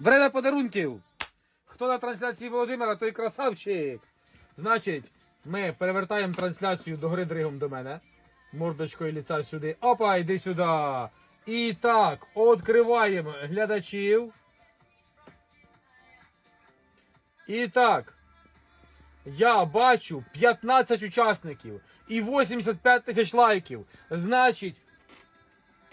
Время подарунків. Хто на трансляції Володимира, той красавчик. Значить, ми перевертаємо трансляцію до гри дригом до мене. Мордочкою ліця сюди. Опа, йди сюди. І так, відкриваємо глядачів. І так. Я бачу 15 учасників і 85 тисяч лайків. Значить,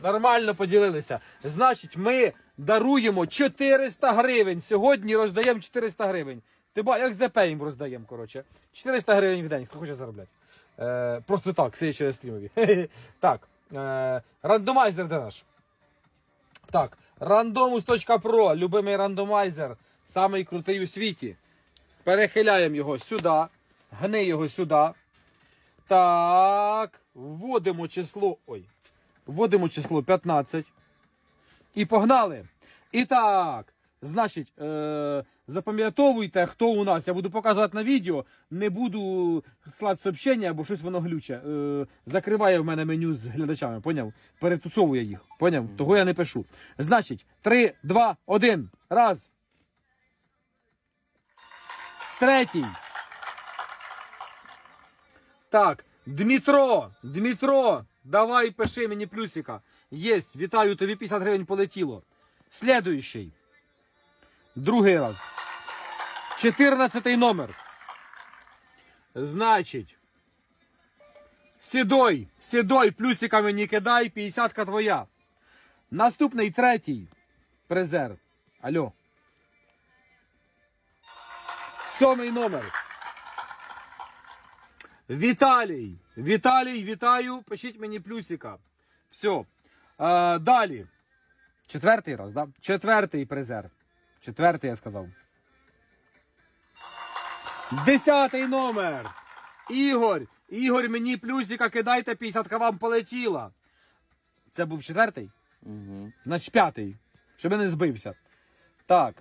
нормально поділилися. Значить, ми даруємо 400 гривень. Сьогодні роздаємо 400 гривень. Ти ба, як ЗП їм роздаємо, коротше. 400 гривень в день, хто хоче заробляти. Е, просто так, сидячи через стрімові. так. Е, рандомайзер де наш? Так, randomus.pro, любимий рандомайзер, самий крутий у світі. Перехиляємо його сюди, гни його сюди. Так, вводимо число. Ой. Вводимо число 15. І погнали. І так, значить, е, запам'ятовуйте, хто у нас. Я буду показувати на відео. Не буду слати сообщення, бо щось воно глюче. Е, закриває в мене меню з глядачами, поняв? Перетусовує їх. Поняв? Того я не пишу. Значить, 3, 2, 1. Раз. Третій. Так, Дмитро, Дмитро, давай пиши мені плюсика. Єсть, вітаю, тобі 50 гривень полетіло. Слідуючий. Другий раз. 14 номер. Значить. Сідой, сідой, плюсика мені кидай, 50 твоя. Наступний третій призер. Алло. Сьомий номер. Віталій. Віталій, вітаю. Пишіть мені плюсика. Все. Е, далі. Четвертий раз, да? Четвертий призер. Четвертий я сказав. Десятий номер. Ігор. Ігор, мені плюсика кидайте, 50 вам полетіла. Це був четвертий? Угу. Значить, п'ятий. Щоб я не збився. Так.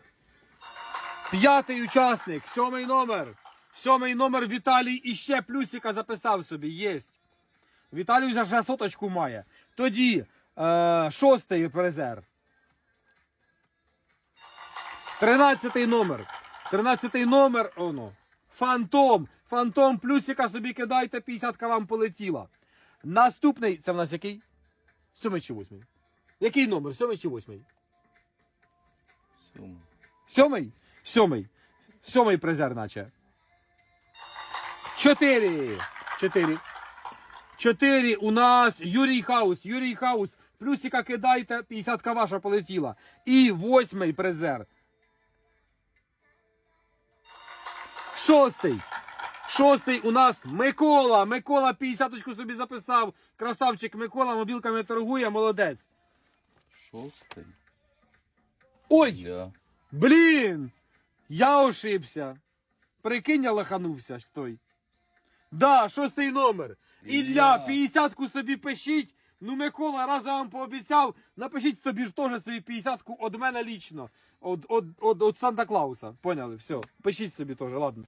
П'ятий учасник, сьомий номер. Сьомий номер Віталій іще плюсика записав собі. Єсть. Віталій вже соточку має. Тоді е, шостий призер. Тринадцятий номер. Тринадцятий номер. Оно. Фантом. Фантом плюсика собі кидайте, 50 вам полетіла. Наступний. Це в нас який? Сьомий чи восьмий? Який номер? Сьомий чи восьмий? Сьома. Сьомий? Сьомий. Сьомий призер, наче. Чотири. Чотири. Чотири у нас Юрій Хаус. Юрій Хаус. Плюсика кидайте, 50 ваша полетіла. І восьмий призер. Шостий. Шостий у нас Микола. Микола 50 собі записав. Красавчик Микола мобілками торгує, молодець. Шостий. Ой! Ля. Блін! Я ошибся. Прикинь, я лоханувся стой. Да, шостий номер. Ілля, Ілля. 50-ку собі пишіть. Ну, Микола, раз я вам пообіцяв, напишіть собі ж теж собі 50-ку від мене лічно. От, от, от, от Санта Клауса. Поняли? Все. Пишіть собі теж, ладно.